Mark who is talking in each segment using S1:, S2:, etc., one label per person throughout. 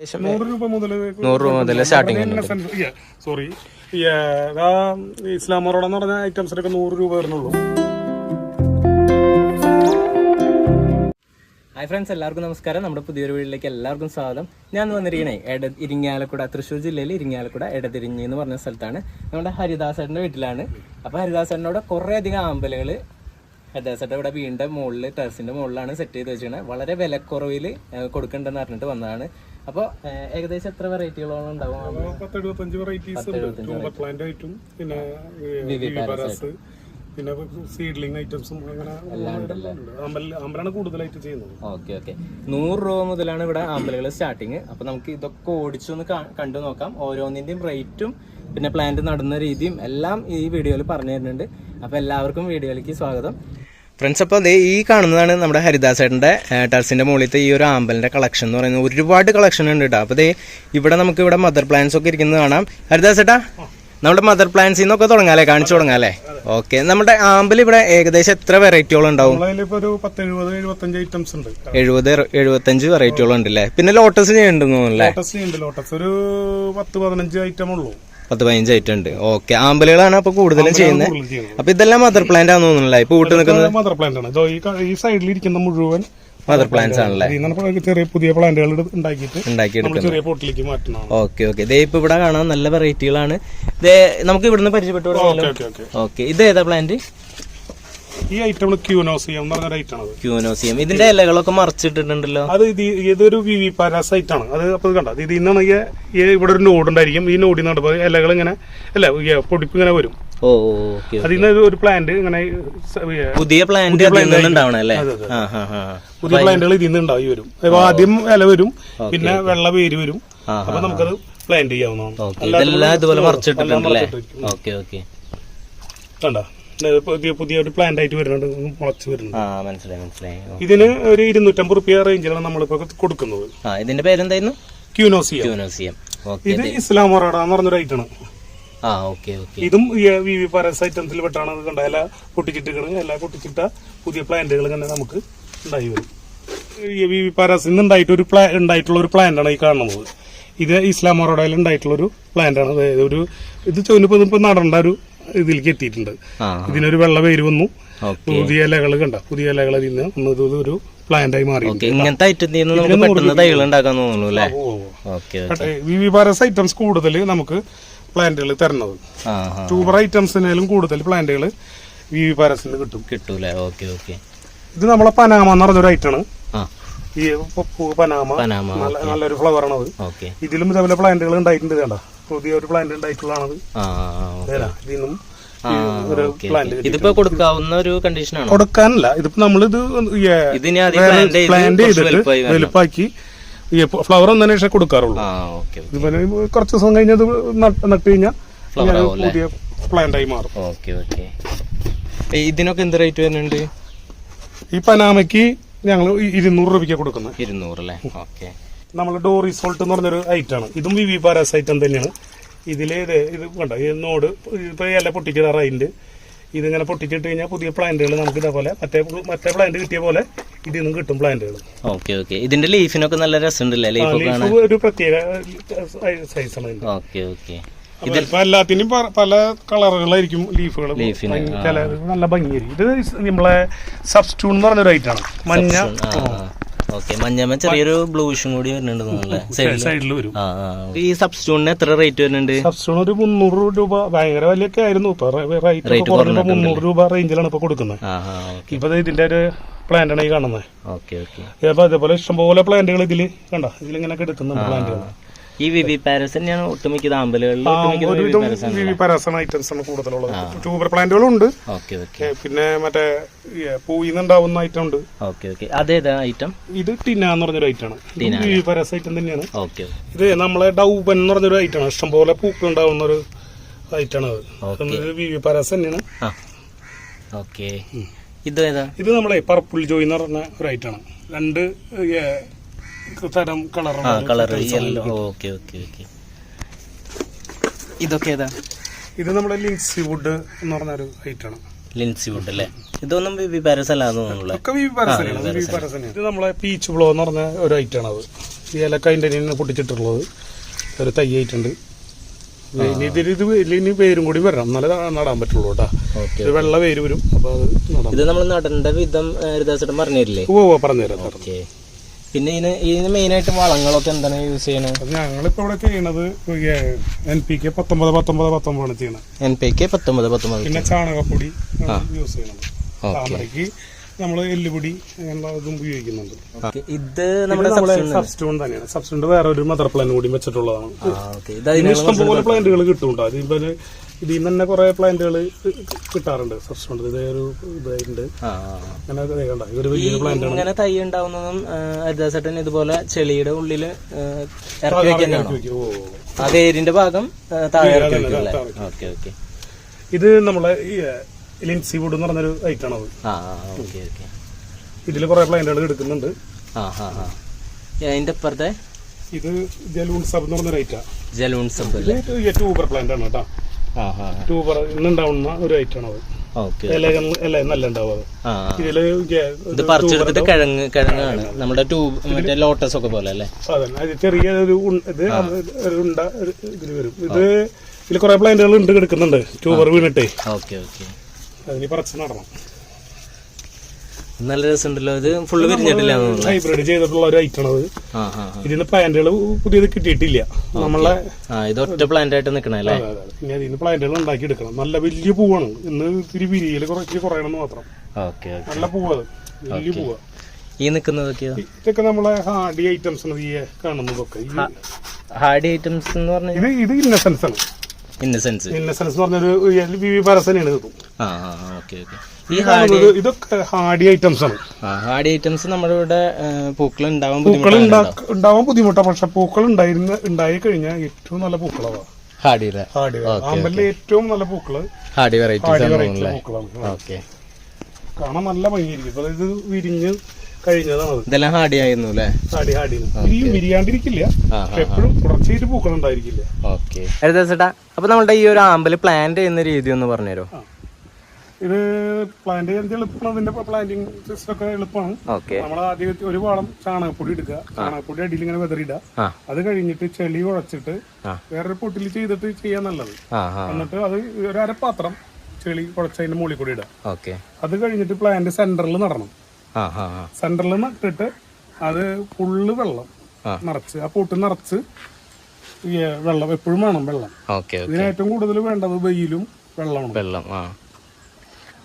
S1: നൂറ് രൂപ മുതൽ
S2: നൂറ് രൂപ മുതൽ സ്റ്റാർട്ടിംഗ്
S1: സോറി ഇസ്ലാം മറോഡ എന്ന് പറഞ്ഞ ഐറ്റംസിനൊക്കെ നൂറ് രൂപ വരുന്നുള്ളൂ.
S2: ഹായ് ഫ്രണ്ട്സ് എല്ലാവർക്കും നമസ്കാരം. നമ്മുടെ പുതിയൊരു വീട്ടിലേക്ക് എല്ലാവർക്കും സ്വാഗതം. ഞാൻ വന്നിരിക്കണേ എട ഇരിങ്ങാലക്കുട തൃശ്ശൂർ ജില്ലയിൽ ഇരിങ്ങാലക്കുട എടതിരിഞ്ഞി എന്ന് പറഞ്ഞ സ്ഥലത്താണ്. നമ്മുടെ ഹരിദാസേട്ടന്റെ വീട്ടിലാണ്. അപ്പോൾ ഹരിദാസേട്ടനോട് കുറേ അധികം ആമ്പലുകൾ ഹരിദാസേട്ടൻ ഇവിടെ വീടിന്റെ മുകളിൽ ടെറസിന്റെ മുകളിലാണ് സെറ്റ് ചെയ്ത് വെച്ചിരിക്കുന്നത് വളരെ വിലക്കുറവിൽ കൊടുക്കണ്ടെന്ന് പറഞ്ഞിട്ട് വന്നതാണ്. അപ്പോൾ ഏകദേശം എത്ര വെറൈറ്റികളോളം ഉണ്ടാവും
S1: പത്ത് എഴുപത്തഞ്ച് വെറൈറ്റീസ് ഉണ്ട്. ട്യൂബർ പ്ലാന്റ് ആയിട്ടും. പിന്നെ പിന്നെ സീഡ്ലിംഗ് ഐറ്റംസും അങ്ങനെ അമ്പലാണ് കൂടുതലായിട്ട് ചെയ്യുന്നത്.
S2: Okay okay. നൂറ് രൂപ മുതലാണ് ഇവിടെ ആമ്പലുകൾ സ്റ്റാർട്ടിങ് അപ്പൊ നമുക്ക് ഇതൊക്കെ ഓടിച്ചൊന്ന് കണ്ടു നോക്കാം. ഓരോന്നിന്റെയും റേറ്റും പിന്നെ പ്ലാന്റ് നടന്ന രീതിയും എല്ലാം ഈ വീഡിയോയിൽ പറഞ്ഞു തരുന്നുണ്ട്. അപ്പൊ എല്ലാവർക്കും വീഡിയോയിലേക്ക് സ്വാഗതം. ഫ്രണ്ട്സ് അപ്പോൾ അതേ ഈ കാണുന്നതാണ് നമ്മുടെ ഹരിദാസേട്ടന്റെ ടെറസിന്റെ മുകളിലത്തെ ഈ ഒരു ആമ്പലിന്റെ കളക്ഷൻ എന്ന് പറയുന്നത്. ഒരുപാട് കളക്ഷൻ ഉണ്ട് കേട്ടോ. അപ്പോൾ ദേ ഇവിടെ നമുക്ക് ഇവിടെ മദർ പ്ലാന്റ്സ് ഒക്കെ ഇരിക്കുന്നത് കാണാം. ഹരിദാസേട്ടാ നമ്മുടെ മദർ പ്ലാന്റ്സിൽ നിന്നൊക്കെ തുടങ്ങാല്ലേ? കാണിച്ചു തുടങ്ങാല്ലേ ഓക്കെ. നമ്മുടെ ആമ്പൽ ഇവിടെ ഏകദേശം എത്ര വെറൈറ്റികളും ഉണ്ടാവും?
S1: എഴുപത് എഴുപത്തഞ്ച്
S2: വെറൈറ്റികളും ഉണ്ട് അല്ലേ? പിന്നെ ലോട്ടസ് ചെയ്യുന്നുണ്ടെന്ന്
S1: ലോട്ടസ് ഉണ്ട് ലോട്ടസ് ഒരു പത്ത് പതിനഞ്ച് ഐറ്റം ഉള്ളൂ.
S2: പത്ത് പതിനഞ്ച് ഐറ്റം ഉണ്ട്. ഓക്കെ ആമ്പലുകളാണ് അപ്പൊ കൂടുതലും ചെയ്യുന്നത്. അപ്പൊ ഇതെല്ലാം മദർ പ്ലാന്റ് ആണെന്ന് തോന്നുന്നില്ല? ഇപ്പൊ വീട്ടിൽ നിൽക്കുന്നത്
S1: മദർ പ്ലാന്റ് ആണ്. ഇതോ ഈ ക- ഈ സൈഡിൽ ഇരിക്കുന്ന മുഴുവൻ
S2: മദർ പ്ലാന്റ്സ് ആണല്ലേ?
S1: ചെറിയ പുതിയ പ്ലാന്റുകൾ ഉണ്ടാക്കിയിട്ട്
S2: ഓക്കെ ഓക്കെ ഇതേ ഇപ്പൊ ഇവിടെ കാണാൻ നല്ല വെറൈറ്റികളാണ് ഇതേ നമുക്ക് ഇവിടുന്ന് പരിചയപ്പെട്ടു
S1: ഓക്കെ
S2: ഇത് ഏതാ പ്ലാന്റ്
S1: ഈ ഐറ്റം ക്യൂനോസിയം എന്ന് പറഞ്ഞ ഐറ്റം ആണ്
S2: ക്യൂനോസിയം. ഇതിന്റെ ഇലകളൊക്കെ മറച്ചിട്ടിട്ടുണ്ടല്ലോ?
S1: അത് ഇത് ഇതൊരു വി വി പാരാസൈറ്റ് ആണ്. അത് അപ്പൊ കണ്ട? ഇത് ഇന്നാണ് ഈ ഈ ഇവിടെ ഒരു നോഡ് ഉണ്ടായിരിക്കും. ഈ നോഡിൽ നടപ്പോൾ ഇലകൾ ഇങ്ങനെ അല്ല പൊടിപ്പ് ഇങ്ങനെ വരും. അതിൽ നിന്ന് ഒരു പ്ലാന്റ് ഇങ്ങനെ
S2: പുതിയ പ്ലാന്റ്
S1: പുതിയ പ്ലാന്റുകൾ ഇതിൽ നിന്ന് ഉണ്ടായി വരും. ആദ്യം ഇല വരും പിന്നെ വെള്ള വേര് വരും. അപ്പൊ നമുക്കത് പ്ലാന്റ് ചെയ്യാവുന്നതാണ്.
S2: ഇതെല്ലാം ഇതുപോലെ മറിച്ചിട്ടിട്ടുണ്ടല്ലേ? Okay okay.
S1: കണ്ട? പുതിയ പുതിയ ഒരു പ്ലാന്റ് ആയിട്ട് വരുന്നുണ്ട്. മുളച്ച് വരുന്നുണ്ട്.
S2: ആ മനസ്സിലായി മനസ്സിലായി. ഓ.
S1: ഇതിന് ഒരു ഇരുന്നൂറ്റമ്പത് റുപ്യ റേഞ്ചിലാണ് നമ്മളിപ്പോ കൊടുക്കുന്നത്.
S2: ആ ഇതിന്റെ പേരെന്തായിരുന്നു?
S1: ക്യൂനോസിയ.
S2: ക്യൂനോസിയം. ഓക്കെ
S1: ഇത് ഇസ്ലാം മൊറാഡ എന്ന് പറഞ്ഞൊരു ഐറ്റാണ്
S2: ആ ഓക്കെ ഓക്കെ.
S1: ഇതും ഈ വി വി പാരസ് ഐറ്റംസിൽ പെട്ടാണ് അത് കണ്ട എല്ലാ പൊട്ടിച്ചിട്ടുകൾ എല്ലാ പൊട്ടിച്ചിട്ട പുതിയ പ്ലാന്റുകൾ തന്നെ നമുക്ക് ഉണ്ടായി വരും. ഈ വി വി പാരസിൽ നിന്ന് ഉണ്ടായിട്ട് ഒരു പ്ലാ ഉണ്ടായിട്ടുള്ള ഒരു പ്ലാന്റാണ് ഈ കാണുന്നത്. ഇത് ഇസ്ലാം മൊറോഡയിൽ ഉണ്ടായിട്ടുള്ള ഒരു പ്ലാന്റാണ് ആണ്. അതായത് ഒരു ഇത് ചോദിപ്പോ നടേണ്ട ഒരു ഇതിലേക്ക് എത്തിയിട്ടുണ്ട് ഇതിനൊരു വെള്ള പേര് വന്നു. പുതിയ ഇലകൾ കണ്ട പുതിയ ഇലകൾ ഇന്ന് നിന്ന് ഒരു പ്ലാന്റായി മാറി.
S2: ഇങ്ങനത്തെ ഐറ്റത്തിൽ നിന്ന് നമുക്ക് പെട്ടെന്ന് തൈകൾ ഉണ്ടാക്കാൻ തോന്നുന്നു അല്ലേ? Okay
S1: viviparous items കൂടുതൽ നമുക്ക് പ്ലാന്റുകൾ
S2: ആ
S1: ട്യൂബർ ഐറ്റംസിനേലും കൂടുതൽ പ്ലാന്റുകൾ വിവിപാരസിന് കിട്ടും.
S2: കിട്ടൂലേ? Okay okay.
S1: ഇത് നമ്മളെ പനാമ എന്ന് പറഞ്ഞൊരു ഐറ്റാണ് ഈ പനാമ നല്ലൊരു ഫ്ലവർ ആണത്.
S2: അത്
S1: ഇതിലും ഇതേപോലെ പ്ലാന്റുകൾ ഉണ്ടായിട്ടുണ്ട് വേണ്ട പുതിയ ഒരു പ്ലാന്റ് ഉണ്ടായിട്ടുള്ളതാണ്. ഇതിന്നും
S2: ഇതിപ്പോ കൊടുക്കാവുന്ന ഒരു കണ്ടീഷനാണ്
S1: കൊടുക്കാനല്ല ഇതിപ്പോ നമ്മളിത് പ്ലാന്റ് ചെയ്തിട്ട് വലുപ്പാക്കി ഫ്ലവർ ഒന്നതിന് ശേഷം കൊടുക്കാറുള്ളൂ. ഇതുപോലെ കുറച്ച് ദിവസം കഴിഞ്ഞത് നട്ട് കഴിഞ്ഞാൽ പുതിയ പ്ലാന്റ് ആയി മാറും.
S2: ഇതിനൊക്കെ എന്ത് റേറ്റ് വരുന്നുണ്ട്?
S1: ഈ പനാമയ്ക്ക് ഞങ്ങൾ ഇരുന്നൂറ് രൂപയ്ക്ക് കൊടുക്കുന്നത്
S2: ഇരുന്നൂറ് അല്ലേ? ഓക്കെ.
S1: നമ്മൾ ഡോറി സോൾട്ട് എന്ന് പറഞ്ഞൊരു ഐറ്റാണ് ഇതും വി വി പാരാസ് ഐറ്റം തന്നെയാണ്. ഇതിലെ ഇത് ഇത് വേണ്ട നോട് ഇപ്പൊ ഇല പൊട്ടിച്ചിടാറായിട്ടുണ്ട് ഇതിങ്ങനെ പൊട്ടിച്ചിട്ട് കഴിഞ്ഞാൽ പുതിയ പ്ലാന്റുകൾ നമുക്ക് ഇതേപോലെ മറ്റേ മറ്റേ പ്ലാന്റ് കിട്ടിയ പോലെ ഇതിൽ നിന്നും കിട്ടും പ്ലാന്റുകൾ
S2: ഓക്കെ ഓക്കെ ഇതിന്റെ ലീഫിനൊക്കെ നല്ല രസമുണ്ടല്ലേ? ലീഫ്
S1: ഒരു പ്രത്യേക സൈസാണ്
S2: ഓക്കെ ഓക്കെ
S1: ഇതിപ്പോ എല്ലാത്തിനും പല കളറുകളായിരിക്കും ലീഫുകൾ നല്ല ഭംഗിയായിരിക്കും. ഇത് നമ്മളെ സബ്സ്റ്റൂൺ എന്ന് പറഞ്ഞൊരു ഐറ്റാണ് മഞ്ഞ.
S2: ഓക്കെ മഞ്ഞമ്മ ചെറിയൊരു ബ്ലൂഷും കൂടി വരുന്നുണ്ട് തോന്നുന്നല്ലേ സൈഡിൽ
S1: സൈഡിൽ വരും.
S2: ഈ സബ്സ്റ്റൂണിന് എത്ര റേറ്റ് വരുന്നുണ്ട്?
S1: സബ്സ്റ്റൂൺ ഒരു മുന്നൂറ് രൂപ ഭയങ്കര വലിയൊക്കെ ആയിരുന്നു. ഇപ്പൊ റേറ്റ് കുറഞ്ഞപ്പോ മുന്നൂറ് രൂപ റേഞ്ചിലാണ് ഇപ്പൊ കൊടുക്കുന്നത്. ഇപ്പൊ ഇതിന്റെ ഒരു പ്ലാന്റ് ആണ് ഈ കാണുന്നത്.
S2: Okay okay.
S1: അപ്പൊ അതേപോലെ ഇഷ്ടംപോലെ പ്ലാന്റുകൾ ഇതിൽ കണ്ട? ഇതിലിങ്ങനെ കിടക്കുന്നുണ്ട് പ്ലാന്റുകൾ
S2: ഈ വി വി പാരസൻ ഒട്ടുമിക്ക ആമ്പലുകളിൽ ഒട്ടുമിക്ക ആണ്
S1: പരാസന ഐറ്റംസ് ആണ് കൂടുതലുള്ളത്. ട്യൂബർ പ്ലാന്റുകളും ഉണ്ട് പിന്നെ മറ്റേ പൂയിന്നുണ്ടാവുന്ന ഐറ്റം ഉണ്ട്
S2: ഓക്കെ ഓക്കെ. അതേതാ ഐറ്റം
S1: ഇത് ടിന എന്ന് പറഞ്ഞൊരു ഐറ്റാണ് വി പാരസ് ഐറ്റം തന്നെയാണ്.
S2: ഓക്കെ
S1: ഇത് നമ്മളെ ഡൗബൻ എന്ന് പറഞ്ഞൊരു ഐറ്റാണ് ഇഷ്ടംപോലെ പൂക്കൾ ഉണ്ടാവുന്ന ഒരു ഐറ്റാണ് അത് വി വി പാരസ് തന്നെയാണ്.
S2: ഓക്കെ. ഇത് ഏതാ?
S1: ഇത് നമ്മളെ പർപ്പിൾ ജോയ് എന്ന് പറഞ്ഞ ഒരു ഐറ്റാണ് രണ്ട് തരം
S2: ആ colour yellow okay okay okay ഇതൊക്കെ ഏതാ?
S1: ഇത് നമ്മുടെ ലിൻസി വുഡ് എന്ന് പറഞ്ഞ ഒരു ഐറ്റാണ്
S2: ലിൻസി വുഡ് അല്ലേ? ഇതൊന്നും ബേബി പാരസ് അല്ലാന്ന് തോന്നുന്നു
S1: ഒക്കെ വി പാരസനാണ് വി പാരസനാണ് ഇത് നമ്മളെ പീച്ച് ബ്ലോ എന്ന് പറഞ്ഞ ഒരു ഐറ്റം ആണ് അത്. ഈ ഇലക്ക അതിന്റെ നിന്ന് പൊട്ടിച്ചിട്ടുള്ളത്. ഒരു തൈ ആയിട്ടുണ്ട് ഇനി ഇതിൽ ഇത് ഇനി പേരും കൂടി വരണം. എന്നാലേ നടാൻ പറ്റുള്ളൂ കേട്ടോ. ഇത് വെള്ള പേര് വരും. അപ്പോൾ അത് നടാം.
S2: ഇത് നമ്മൾ നടേണ്ട വിധം പറഞ്ഞു പറഞ്ഞില്ലേ
S1: ഓ ഓ പറഞ്ഞുതരാം
S2: ഓക്കെ പിന്നെ ഇതിന് ഇതിന് മെയിൻ ആയിട്ട് വളങ്ങളൊക്കെ എന്താണ് യൂസ് ചെയ്യണത്
S1: അത് ഞങ്ങളിപ്പോൾ ഇവിടെ ചെയ്യണത് എൻ പി കെ പത്തൊമ്പത് പത്തൊമ്പത് പത്തൊമ്പതാണ് ചെയ്യണത്
S2: എൻ പി കെ പത്തൊമ്പത് പത്തൊമ്പത്
S1: പിന്നെ ചാണകപ്പൊടി യൂസ് ചെയ്യണത്. താമരക്ക് നമ്മൾ എല്ലുപൊടി അങ്ങനെയുള്ള ഇതും ഉപയോഗിക്കുന്നുണ്ട്.
S2: ഇത് നമ്മുടെ
S1: സബ്സ്റ്റോൺ തന്നെയാണ്. സബ്സ്റ്റോൺ വേറെ ഒരു മദർ പ്ലാന്റ് കൂടി വെച്ചിട്ടുള്ളതാണ്. ഇഷ്ടംപോലെ പ്ലാന്റുകൾ കിട്ടുന്നുണ്ട് അത് ഇവർ ഇതിൽ നിന്ന് തന്നെ കുറെ പ്ലാന്റുകൾ കിട്ടാറുണ്ട്. സബ്സ്റ്റൂൺ ഇത് ഒരു ഇതായിട്ടുണ്ട്. അങ്ങനെ ഇത് കണ്ട? ഇതൊരു വലിയ പ്ലാന്റ്
S2: ഇങ്ങനെ തൈ ഉണ്ടാവുന്നതും ഹരിദാസേട്ടൻ ഇതുപോലെ ചെളിയുടെ ഉള്ളിൽ ആ, ഇറക്കി വെക്കുന്നതാണോ?
S1: ഓ.
S2: ആ വേരിന്റെ ഭാഗം താഴെ ഇറക്കി. Okay okay.
S1: ഇത് നമ്മളെ ലിൻസി വുഡ് എന്ന് പറഞ്ഞൊരു ഐറ്റം ആണ്
S2: ആ ആ ഓക്കെ ഓക്കെ
S1: ഇതിൽ കുറെ പ്ലാന്റുകൾ എടുക്കുന്നുണ്ട്.
S2: അതിന്റെ അപ്പുറത്തെ?
S1: ഇത് ജലൂൺ സബ് എന്ന് പറഞ്ഞൊരു ഐറ്റാ
S2: ജലൂൺ സബ്
S1: ട്യൂബർ പ്ലാന്റ് ആണ് കേട്ടോ. ട്യൂബർ ഇന്നുണ്ടാവുന്ന ഒരു
S2: ഐറ്റാണത് പറിച്ചെടുത്തിട്ട് കിഴങ്ങ് കിഴങ്ങാണ്. നമ്മുടെ ട്യൂബ് മറ്റേ ലോട്ടസ് ഒക്കെ പോലെ അല്ലേ?
S1: ചെറിയ ഒരു ഇത് ഇതിൽ വരും. ഇത് ഇതിൽ കുറെ പ്ലാന്റുകൾ ഉണ്ട് കിടക്കുന്നുണ്ട് ട്യൂബർ വീണിട്ടേ.
S2: ഓക്കെ ഓക്കെ
S1: അതിന് പറച്ച് നടണം.
S2: നല്ല രസമുണ്ടല്ലോ. ഇത് ഫുള്ള് വിരിഞ്ഞിട്ടില്ല
S1: ഹൈബ്രിഡ് ചെയ്തിട്ടുള്ള ഒരു ഐറ്റം അത്. ഇതിന് പ്ലാന്റുകൾ പുതിയത് കിട്ടിയിട്ടില്ല. നമ്മളെ
S2: ഇത് ഒറ്റ പ്ലാന്റ് ആയിട്ട്
S1: നിൽക്കണല്ലേ. പിന്നെ ഇതിന് പ്ലാന്റുകൾ ഉണ്ടാക്കി എടുക്കണം. നല്ല വലിയ പൂവാണ്. ഇന്ന് ഇത്തിരി വിരിയൽ കുറച്ച് കുറയണമെന്ന് മാത്രം. നല്ല പൂവത്. വലിയ പൂവ.
S2: ഈ നിക്കുന്നതൊക്കെയോ
S1: ഇതൊക്കെ നമ്മളെ ഹാർഡി ഐറ്റംസ് ആണ് ഈ കാണുന്നതൊക്കെ.
S2: ഹാർഡി ഐറ്റംസ് എന്ന് പറഞ്ഞ
S1: ഇത് ഇത് ഇന്നസെൻസ് ആണ്.
S2: ഇന്നസെൻസ്
S1: ഇന്നസെൻസ് പറഞ്ഞൊരു വി വി പരസനാണ് ഇത്
S2: ആ ആ ഓക്കെ ഓക്കെ. ഈ
S1: കാണുന്നത് ഇതൊക്കെ ഹാർഡി ഐറ്റംസ് ആണ്.
S2: ആ ഹാർഡി ഐറ്റംസ് നമ്മുടെ ഇവിടെ പൂക്കൾ ഉണ്ടാവാൻ
S1: പൂക്കൾ ഉണ്ടാവാൻ ബുദ്ധിമുട്ടാണ് പക്ഷെ പൂക്കൾ ഉണ്ടായിരുന്ന ഉണ്ടായി കഴിഞ്ഞാൽ ഏറ്റവും നല്ല പൂക്കളാണ്
S2: ഹാഡിയുടെ
S1: ഹാർഡി ആമ്പലിലെ ഏറ്റവും നല്ല പൂക്കൾ
S2: ഹാഡി
S1: വെറൈറ്റി പൂക്കളാണ്. കാണാൻ നല്ല ഭംഗിയായിരിക്കും. ഇത് വിരിഞ്ഞ് കഴിഞ്ഞതാണ്
S2: ഇതെല്ലാം ഹാഡി ആയിരുന്നു അല്ലേ
S1: ഹാർഡി വിരിയും വിരിയാണ്ടിരിക്കില്ല. എപ്പോഴും തുടർച്ചയായിട്ട് പൂക്കൾ ഉണ്ടായിരിക്കില്ല
S2: ഓക്കെ. ചേട്ടാ അപ്പൊ നമ്മളുടെ ഈ ഒരു ആമ്പൽ പ്ലാന്റ് ചെയ്യുന്ന രീതി ഒന്ന് പറഞ്ഞുതരോ
S1: ഇത് പ്ലാന്റ് ചെയ്യാൻ എളുപ്പമാണ് ഇതിന്റെ പ്ലാന്റിങ് സിസ്റ്റം ഒക്കെ എളുപ്പമാണ്. നമ്മൾ ആദ്യം ഒരു വളം ചാണകപ്പൊടി എടുക്കുക ചാണകപ്പൊടി അടിയിൽ ഇങ്ങനെ വെതറിയിടുക. അത് കഴിഞ്ഞിട്ട് ചെളി കുഴച്ചിട്ട്
S2: ആ.
S1: വേറൊരു പൊട്ടിൽ ചെയ്തിട്ട് ചെയ്യാൻ നല്ലത്. എന്നിട്ട് അത് ഒരു അരപ്പാത്രം ചെളി കുഴച്ചതിന്റെ മുകളിൽ കൂടി ഇടുക. അത് കഴിഞ്ഞിട്ട് പ്ലാന്റ് സെന്ററിൽ നടണം. സെന്ററിൽ നട്ടിട്ട് അത് ഫുള്ള് വെള്ളം. നിറച്ച്. ആ പൊട്ട് നിറച്ച് വെള്ളം എപ്പോഴും വേണം വെള്ളം. ഇതിന് ഏറ്റവും കൂടുതൽ വേണ്ടത് വെയിലും വെള്ളമാണ്.
S2: വെള്ളം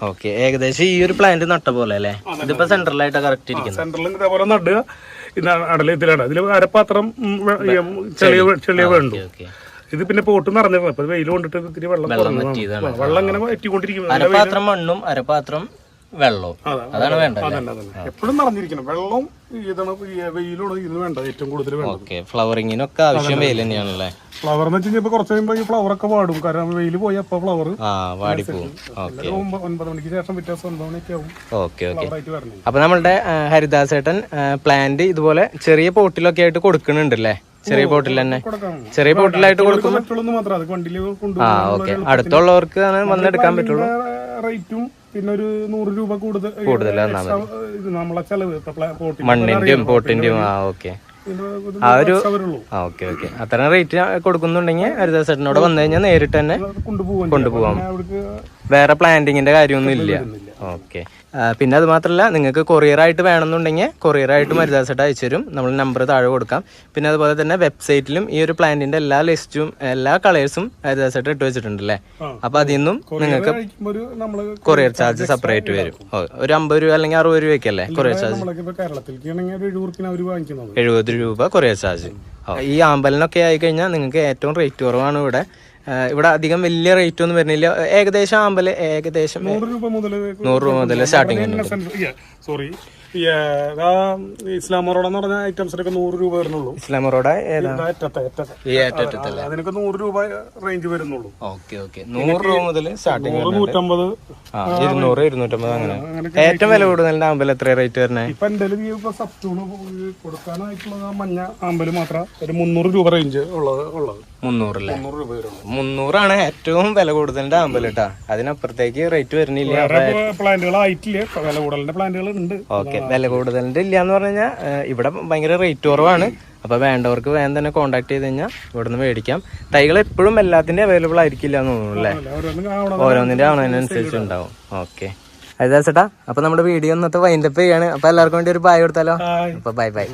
S2: ഓക്കെ ഏകദേശം ഈ ഒരു പ്ലാന്റ് നട്ട പോലെ അല്ലേ? ഇതിപ്പോ സെൻട്രലായിട്ടാ കറക്റ്റ് ഇരിക്കുന്നത്
S1: സെന്ററിൽ ഇതേപോലെ നടുക. അടലത്തിലാണ് അടല ഇതിലാണ്. ഇതിൽ അരപ്പാത്രം ചെളിയ ചെളിയ വേണ്ടു. ഇത് പിന്നെ പോട്ട് നിറഞ്ഞു അപ്പൊ വെയിൽ കൊണ്ടിട്ട് ഇത്തിരി വെള്ളം വെള്ളം ഇങ്ങനെ വറ്റിക്കൊണ്ടിരിക്കും
S2: അരപ്പാത്രം മണ്ണും അരപാത്രം വെള്ളവും. അതാണ് വേണ്ടത്.
S1: എപ്പോഴും നടന്നിരിക്കണം. വെള്ളം ഇതാണ് വെയിലാണ് ഇതിന് വേണ്ടത് ഏറ്റവും കൂടുതൽ
S2: ഓക്കെ ഫ്ലവറിങ്ങിനൊക്കെ ആവശ്യം വെയിൽ തന്നെയാണല്ലേ?
S1: ഫ്ലവർ എന്ന് വെച്ച് കഴിഞ്ഞാൽ കുറച്ച് കഴിയുമ്പോൾ ഈ ഫ്ലവർ ഒക്കെ വാടും. കാരണം വെയിൽ പോയി അപ്പൊ ഫ്ലവർ
S2: വാടിപ്പോവും
S1: ഒൻപത് മണിക്ക് ശേഷം വ്യത്യാസം ഒൻപത് മണിയൊക്കെ ആവും.
S2: Okay okay. അപ്പൊ നമ്മളുടെ ഹരിദാസ് ഹരിദാസേട്ടൻ പ്ലാന്റ് ഇതുപോലെ ചെറിയ പോട്ടിലൊക്കെ ആയിട്ട് കൊടുക്കണുണ്ടല്ലേ ചെറിയ പോട്ടിൽ തന്നെ. ചെറിയ പോട്ടിലായിട്ട് കൊടുക്കും ആ ഓക്കെ. അടുത്തുള്ളവർക്ക് വന്നെടുക്കാൻ പറ്റുള്ളൂ.
S1: റേറ്റും പിന്നെ ഒരു നൂറ് രൂപ കൂടുതൽ ഇത് നമ്മളെ ചെലവ്
S2: മണ്ണിന്റെയും പോട്ടിന്റെയും ആ ഓക്കെ. ആ ഒരു ഓക്കെ ഓക്കെ. റേറ്റ് കൊടുക്കുന്നുണ്ടെങ്കിൽ ഹരിദാസേട്ടനോട് വന്നു കഴിഞ്ഞാൽ നേരിട്ട് തന്നെ കൊണ്ടുപോകാം വേറെ പ്ലാന്റിങ്ങിന്റെ കാര്യമൊന്നും ഇല്ല. ഓക്കെ. പിന്നെ അത് മാത്രമല്ല നിങ്ങൾക്ക് കൊറിയർ ആയിട്ട് വേണമെന്നുണ്ടെങ്കിൽ കൊറിയർ ആയിട്ട് മരുദാസായിട്ട് അയച്ചു തരും. നമ്മൾ നമ്പർ താഴെ കൊടുക്കാം. പിന്നെ അതുപോലെ തന്നെ വെബ്സൈറ്റിലും ഈ ഒരു പ്ലാന്റിന്റെ എല്ലാ ലിസ്റ്റും എല്ലാ കളേഴ്സും മരുദാസട്ട് ഇട്ട് വെച്ചിട്ടുണ്ട് അല്ലേ. അപ്പൊ അതിൽ നിന്നും നിങ്ങൾക്ക് കൊറിയർ ചാർജ് സെപ്പറേറ്റ് വരും. ഒരു അമ്പത് രൂപ അല്ലെങ്കിൽ അറുപത് രൂപയ്ക്കല്ലേ കൊറിയർ ചാർജ്
S1: എഴുപത്
S2: രൂപ കൊറിയർ ചാർജ് ഈ ആമ്പലിനൊക്കെ ആയി കഴിഞ്ഞാൽ നിങ്ങൾക്ക് ഏറ്റവും റേറ്റ് കുറവാണ് ഇവിടെ. ഇവിടെ അധികം വലിയ റേറ്റ് ഒന്നും വരുന്നില്ല. ഏകദേശം ആമ്പൽ ഏകദേശം
S1: നൂറ് രൂപ മുതൽ
S2: നൂറ് രൂപ മുതൽ സ്റ്റാർട്ടിങ്
S1: സോറി ഇസ്ലാമറോഡ് എന്ന് പറഞ്ഞ ഐറ്റംസിനൊക്കെ നൂറ് രൂപ വരുന്നുള്ളൂ.
S2: ഇസ്ലാം
S1: അതിനൊക്കെ നൂറ് റേഞ്ച് വരുന്നുള്ളൂ.
S2: Okay okay. നൂറ് രൂപ മുതൽ സ്റ്റാർട്ടിങ്
S1: നൂറ് നൂറ്റമ്പത്.
S2: ആ ഇരുന്നൂറ് ഇരുന്നൂറ്റമ്പത് അങ്ങനെ. ഏറ്റവും വില കൂടുതലിന്റെ ആമ്പൽ എത്ര റേറ്റ് വരണേ
S1: ഇപ്പൊ എന്റെ ഇപ്പൊ സബ്സ്റ്റൂണ് കൊടുക്കാനായിട്ടുള്ള മഞ്ഞ ആമ്പൽ മാത്രം ഒരു മുന്നൂറ് രൂപ റേഞ്ച് ഉള്ളത് ഉള്ളത്.
S2: മുന്നൂറല്ലേ? മുന്നൂറാണ് ഏറ്റവും വില കൂടുതലിന്റെ ആമ്പൽ കേട്ടാ. അതിനപ്പുറത്തേക്ക് റേറ്റ് വരുന്നില്ല. ഓക്കെ വില കൂടുതലിന്റെ ഇല്ല എന്ന് പറഞ്ഞു കഴിഞ്ഞാൽ ഇവിടെ ഭയങ്കര റേറ്റ് കുറവാണ്. അപ്പൊ വേണ്ടവർക്ക് വേഗം തന്നെ കോണ്ടാക്ട് ചെയ്ത് കഴിഞ്ഞാൽ ഇവിടുന്ന് മേടിക്കാം. തൈകൾ എപ്പോഴും എല്ലാത്തിന്റെ അവൈലബിൾ ആയിരിക്കില്ല എന്ന് തോന്നുന്നു അല്ലേ? ഓരോന്നിന്റെ ആവണതിനനുസരിച്ച് ഉണ്ടാവും. ഓക്കെ അതാ ചേട്ടാ. അപ്പൊ നമ്മുടെ വീഡിയോ ഇന്നത്തെ വൈൻഡപ്പ് ചെയ്യാണ്. അപ്പൊ എല്ലാവർക്കും വേണ്ടി ഒരു ബായ് കൊടുത്താലോ? അപ്പൊ ബൈ ബൈ